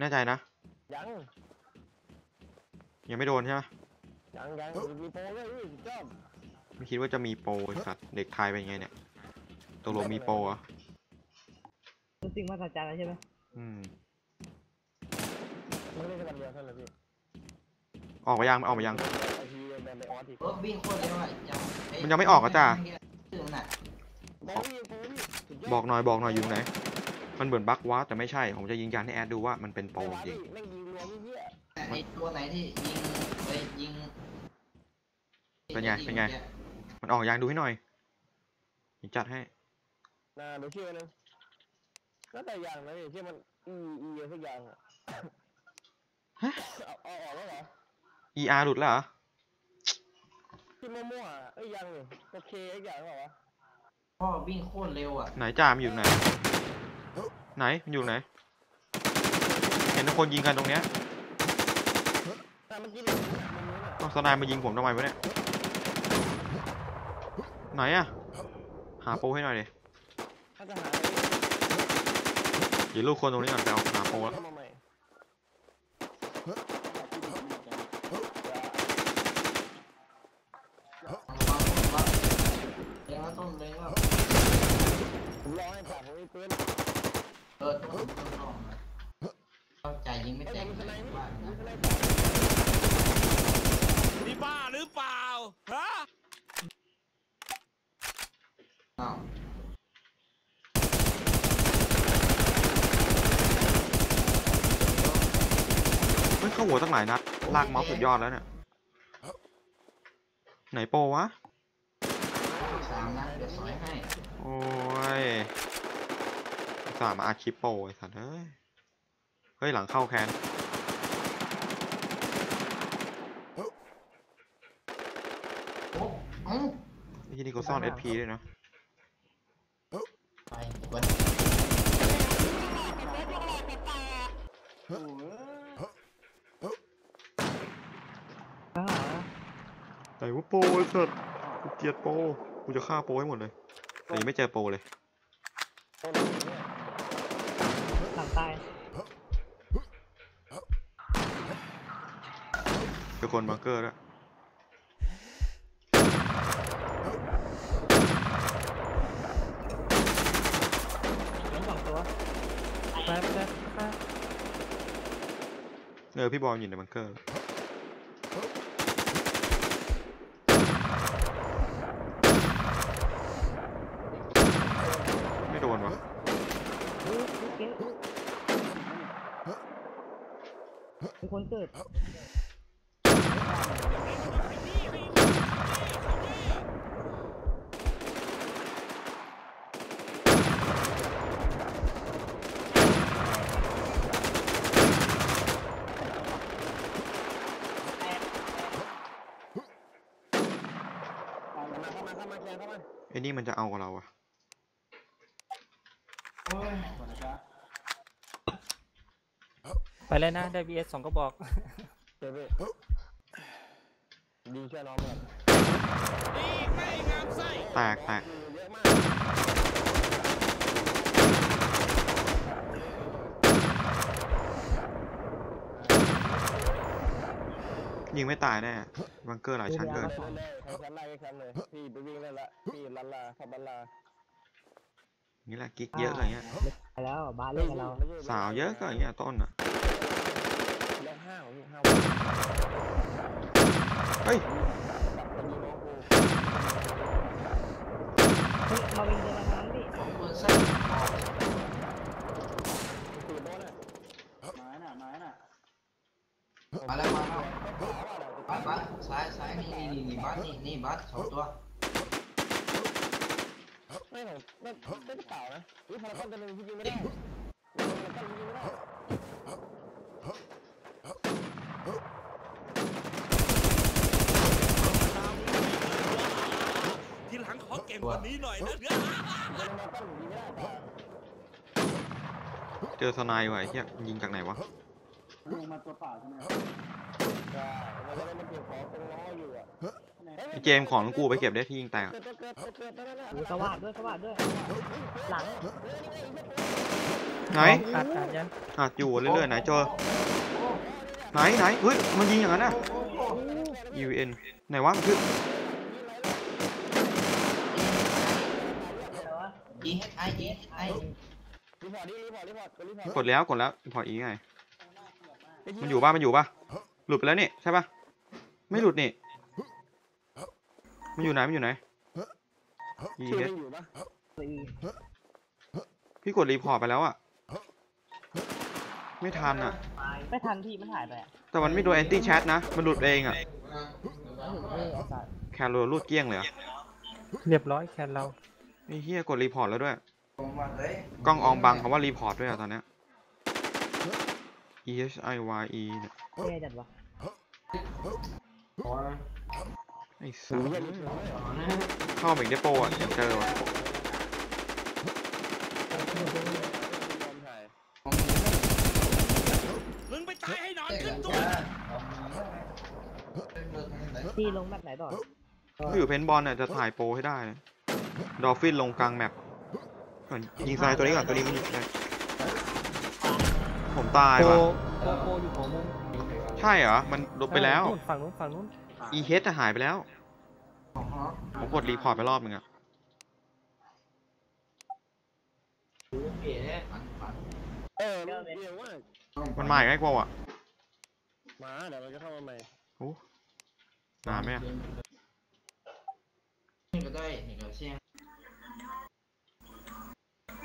แน่ใจนะ ยังยังไม่โดนใช่ไหมยังยังมีโปรเลยพี่สุดยอดไม่คิดว่าจะมีโปรไอ้สัตว์เด็กไทยเป็นไงเนี่ยตกลงมีโปรเหรอะรู้สิ่งมหัศจรรย์แล้วใช่ไหมอืมไม่ได้แค่วันเดียวเท่านั้นพี่ออกมายังออกมายัง ไอทีแบนไดออสอีกรถวิ่งโคตรเร็วอะยังมันยังไม่ออกอะจ้าชื่อมันอะโปรพี่โปรพี่สุดยอดบอกหน่อยบอกหน่อยอยู่ไหน มันเหมือนบั๊กวะแต่ไม่ใช่ ผมจะยืนยันให้แอดดูว่ามันเป็นโปรจริงแม่งยิงรวมเหี้ยไอตัวไหนที่ยิงไปยิงเป็นไงเป็นไง มันออกยางดูให้หน่อยเดี๋ยวจัดให้น่าดูชื่อนึงก็แต่อย่างนะพี่ที่มันอีอีอะไรสักอย่างอะฮะเอาเอาออกแล้วเหรอ ER หลุดแล้วเหรอที่มั่วๆอะเอ้ยยังเลยโอเคไอ้อย่างเหรอวะพ่อวิ่งโคตรเร็วอะไหนจ่ามันอยู่ไหน ไหนมันอยู่ไหน เห็นทุกคนยิงกันตรงเนี้ยแต่มันกินอย่างนี้อะมันนี้อะต้องสนายมายิงผมทำไมวะเนี่ย ไหนอะหาโปรให้หน่อยดิถ้าจะหาเดี๋ยวลูกคนตรงนี้ก่อนไปเอาหาโปแล้วหม่ระวังเล็งแล้วต้นวผมรอให้ผ่านผมมีปืน เออต้นต้นต้นเข้าใจยิงไม่เอ้ยแตผกมมีสเลไนยป์ว่ามีนะสไนป์นี่บ้าหรือเปล่า ฮะอ้าวเฮ้ยเข้าหัวตั้งหลายนัด ลากเมาส์สุดยอดแล้วเนี่ย ไหนโปรวะ สามนะเดี๋ยวสอยให้ โอ้ยอุต สาห์มาอาคลิปโปรไอ้สัตว์เอ้ย เฮ้ย หลังเข้าแคนโอ้เอ้าไอ้ที่นี่เขาซ่อน SP ด้วยนะไปวันอ่าไหนว่าโปรไอ้สัตว์กูเกลียดโปรกูจะฆ่าโปรให้หมดเลยแต่ยังไม่เจอโปรเลย ต้นนี้เนี่ย หลังตาย เจอคนบังเกอร์แล้วยล้มสองตัวแป๊บแป๊บแป๊บเออพี่บอลอยู่ในบังเกอร์ ไม่โดนวะเฮ้ยเฮ้ยเก๋มีคนเกิด เข้ามาเข้ามาเข้ามาแชร์เข้ามา ไอ้นี่มันจะเอากับเราอะโอ้ยไปเลยนะ ได้ VS สองกระบอกเดี๋ยวพี่ดีช่วยน้องก่อนนี่ไม่งามไส้แตกแตก ยอะมากยิงไม่ตายแน่บังเกอร์หลายชั้นเกินเลยเลยใครชั้นไล่ก็ชั้นเลยพี่ไปวิ่งได้ละพี่ลันลาขับลันลานี่แหละกิ๊กเยอะอะไรเงี้ยไปแล้วบาสเล่นกับเราสาวเยอะก็อย่างเงี้ยต้นอะแล้วห้าวพี่ห้าวเฮ้ยมันมีน้องกูเฮ้ยมาวินเดินมาทางนั้นดิของปืนสั้นตีโบ้น่ะมาแล้วมาแล้ว บัสบัสซ้ายซ้ายนี่นี่นี่นี่บัสนี่นี่บัสสองตัวไม่ผมไม่ไม่ได้เปล่านะนี่พาราคอนตัวนึงที่ยิงไม่ได้พาราคอนยิงไม่ได้ทีหลังขอเก่งกว่านี้หน่อยนะเนื้อพาราคอนยิงไม่ได้เปล่าเจอสไนด์ว่ะไอ้เหี้ยยิงจากไหนวะใช่มั นก็เลยมันเก็บของตรงล้ออยู่อะไอ้เจมส์ของกูไปเก็บได้ที่ยิงแตกเกิดเกิดเกิดเกิดนั่นแหละโอ้สวัสดด้วยสวัสดด้วย หลังไหนขาดขาดยังอะอยู่เรื่อยๆไหนเจอไหนไหนเฮ้ยมันยิงอย่างนั้นน่ะ UN ไหนวะมันคือ E H I E H I รีพอร์ตดิรีพอร์ตรีพอร์ตกดรีพอร์ตกดแล้วกดแล้วพออีไงมันอยู่ป่ะมันอยู่ป่ะ หลุดไปแล้วนี่ใช่ป่ะไม่หลุดนี่มันอยู่ไหนมันอยู่ไหนชื่อ ES มันอยู่ปะพี่กดรีพอร์ตไปแล้วอะไม่ทันอะไม่ทันพี่มันหายไปอะแต่มันไม่โดนแอนตี้แชทนะ มันหลุดเองอะมันถึงไม่เอาสายแคโรรูดเกลี้ยงเลยอะเรียบร้อยแคนเราไอ้เฮียกดรีพอร์ตแล้วด้วยผมว่าเฮ้ยกล้องอองบังคำว่ารีพอร์ตด้วยอะตอนเนี้ย E H I Y E เนี่ย แย่จัดวะไอ้สัสเข้ามาอีกได้โปรอะอยากเจอว่ะยอมถ่ายมึงไปตายให้นอนขึ้นตัวพี่ลงแบบไหนต่อถ้าอยู่เพนบอลเนี่ยจะถ่ายโปรให้ได้ดอฟฟินลงกลางแมปก่อนยิงทรายตัวนี้ก่อนตัวนี้มันยิงได้ผมตายโปว่ะโปโปอยู่ของมุม ใช่เหรอ มันลบไปแล้วนู่นฝั่งนู้นฝั่งนู้น E H จะหายไปแล้ว ผมกดรีพอร์ตไปรอบนึงอะเออมันเร็วมากมันมาอีกไงกว่าอะมาเดี๋ยวมันจะเข้ามาใหม่โอ้นานไหมอะนี่ก็ได้นี่ก็เชียง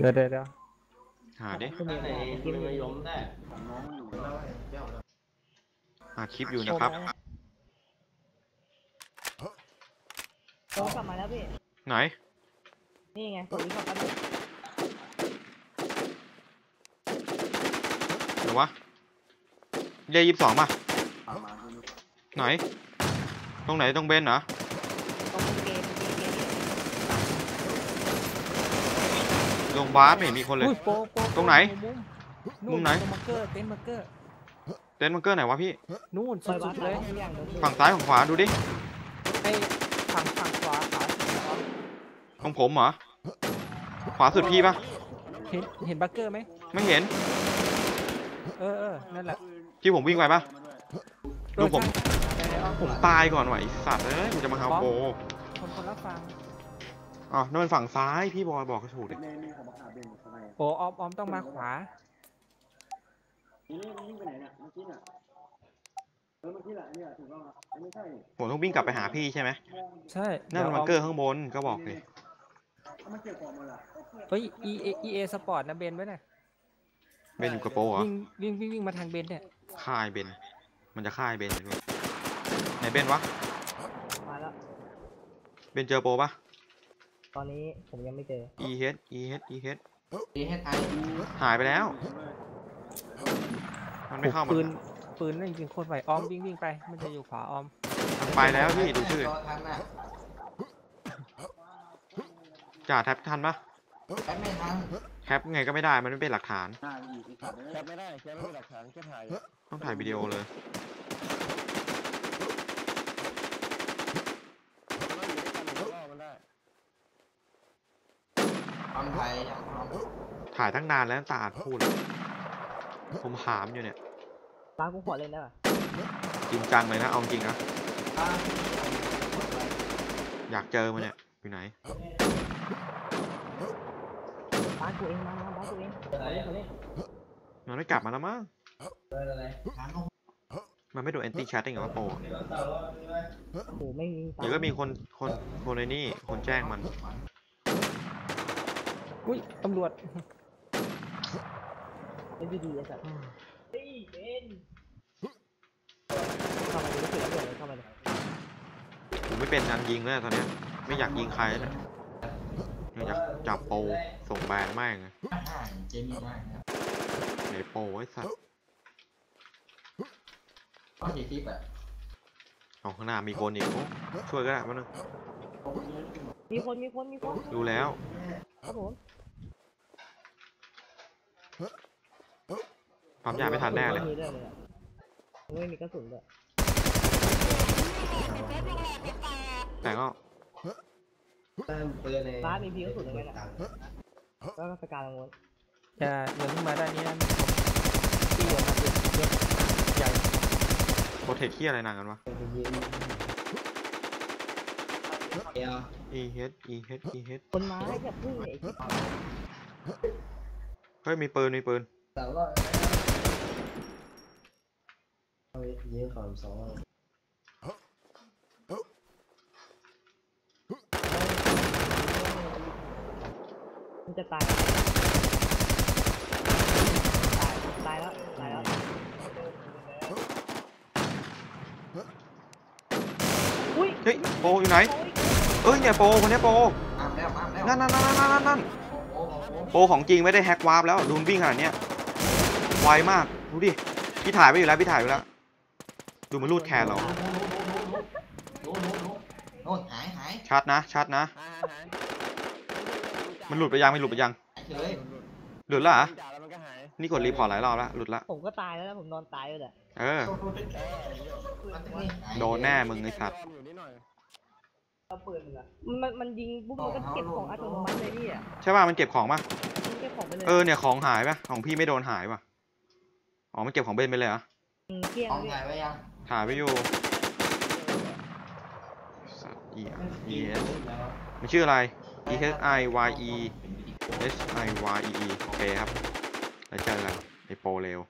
เดี๋ยวเดี๋ยวเดี๋ยวหาดิก็มี อะไรกินไม่ล้มได้หาคลิปอยู่นะครับโอ้กลับมาแล้วพี่ ไหน นี่ไงกดรีพอร์ตกันไหนวะเย่ยี่สิบสองป่ะ ไหน ตรงไหนตรงเบนเหรอ ตรงเกมเกมเกมลงบาสไม่เห็นมีคนเลย อุ้ยโปโปตรงไหน มุมมุมไหนตรงมาร์เกอร์เต็นท์มาร์เกอร์ เต็นท์บังเกอร์ไหนวะพี่นู่นซอยสุวัดดๆเลเลยยอย่างเดียวฝั่งซ้ายฝั่งขวาดูดิไอ้ฝั่งฝั่งขวาขวาของผมเหรอขวาสุดพี่ป่ะเห็นเห็นบักเกอร์ไหมไม่ไม่เห็น เออเออนั่นแหละที่ผมวิ่งไปป่ะดูผมเออใช่เอาผมตายก่อนว่ะไอสัตว์เอ้ยมันจะมาหาโปคนคนละฝั่งอ๋อนั่นมันฝั่งซ้ายพี่บอยบอกก็ถูกดิโปออมออมต้องมาขวา ผมต้องวิ่งกลับไปหาพี่ใช่ไหมใช่นั่นมันบังเกอร์ข้างบนก็บอกเลยเฮ้ย E A E A Sport นะเบนไว้น่ะเบนอยู่กับโปเหรอวิ่งวิ่งวิ่งวิ่งมาทางเบนเนี่ยค่ายเบน มันจะค่ายเบนด้วยไหนเบนวะมาแล้วเบนเจอโปปะตอนนี้ผมยังไม่เจอ E H E H E H E H I หายไปแล้ว มันไม่เข้ามาปืนปืนนั่นจริงๆโคตรไหวออมวิ่งวิ่งไป มันจะอยู่ขวาออมมันไปแล้วพี่ดูชื่อทันอะจ่าแท็บทันปะแป๊บไม่ทันแท็บไงก็ไม่ได้มันไม่เป็นหลักฐานแคปไม่ได้แคปไม่มีหลักฐานแค่ถ่ายต้องถ่ายวิดีโอเลยเราอยู่ด้วยกันเราล่อมันได้ความไทยยังความถ่ายตั้งนานแล้วตาอาจพูดเลย ผมหามอยู่เนี่ยร้านกูขอเล่นได้ป่ะจริงจังเลยนะ เอาจริงนะอ่าอยากเจอมันเนี่ย อยู่ไหนร้านกูเองมาร้านกูเองขอเล่นขอเล่นมันไม่กลับมาแล้วมั้งทางเขามันไม่โดนแอนตี้แชทได้ไงวะโปรโอ้โหไม่มีเดี๋ยวก็มีคน คน คนในนี่ คนแจ้งมัน อุ้ยตำรวจ เป็นดีๆไอ้สัสเข้ามาดูแล้วเสือเลยเข้ามาเลยผมไม่เป็นงานยิงแล้วตอนเนี้ยไม่อยากยิงใครแล้วเนี่ยอยากจับโปรส่งแบนแม่งเลยอ่าเจมี่ได้ครับไหนโปรไอ้สัตว์ก็สี่สิบอะเอาข้างหน้ามีคนอีกโอ้ช่วยก็ได้มานึงมีคนมีคนมีคนดูแล้วครับผม ความยากไม่ทันแน่เลยไม่มีด้วยเลยอะไม่มีกระสุนด้วยแต่ก็ร้านมีพีกระสุนอะไรกันก็สการลงวนอย่าอย่าเพิ่งมาด้านนี้นะที่เดี๋ยวมาเยอะเยอะใหญ่โปรเทคที่อะไรนานกันวะเดียว e h e h e h คนไม้อย่าพึ่งไอ้ที่เฮ้ยมีปืนมีปืนแต่ว่า เอายิงข่าวสองมันจะตายตายตายแล้วตายแล้วอุ้ยเฮ้ยโปรอยู่ไหนเอ้ยเนี่ยโปรคนเนี้ยโปรอ้ามแล้วอ้ามแล้วนั่นนั่นนั่นนั่นนั่นนั่นโอ้โหโปรของจริงไม่ได้แฮกวาร์ปแล้วดูมันวิ่งขนาดเนี้ยไวมากดูดิพี่ถ่ายไปอยู่แล้วพี่ถ่ายไปแล้ว ดูมันรูดแคนเรา โน้นโน้นโน้นโน้นหายหายชัดนะ ชัดนะ หายหายมันหลุดไปยังไม่หลุดไปยัง หายเฉยหลุดแล้วเหรอจ่าแล้วมันก็หายนี่กดรีพอร์ตหลายรอบแล้วหลุดละ ผมก็ตายแล้วนะผมนอนตายเลยแหละเออมันนี่หายโดนแน่มึงไอ้สัตว์มันมันยิงปุ๊บมันก็เก็บของอัตโนมัติเลยพี่อะใช่ป่ะมันเก็บของป่ะ มันเก็บของไปเลยเออเนี่ยของหายป่ะ ของพี่ไม่โดนหายป่ะ อ๋อมันเก็บของเบนไปเลยเหรอมเกลี้ยงของพี่หายไปยัง ถาไปอยู่สัตว์ E E S มันชื่ออะไร E H I Y E S I Y E E โอเคครับแล้วเจอกันไอโปเร็ว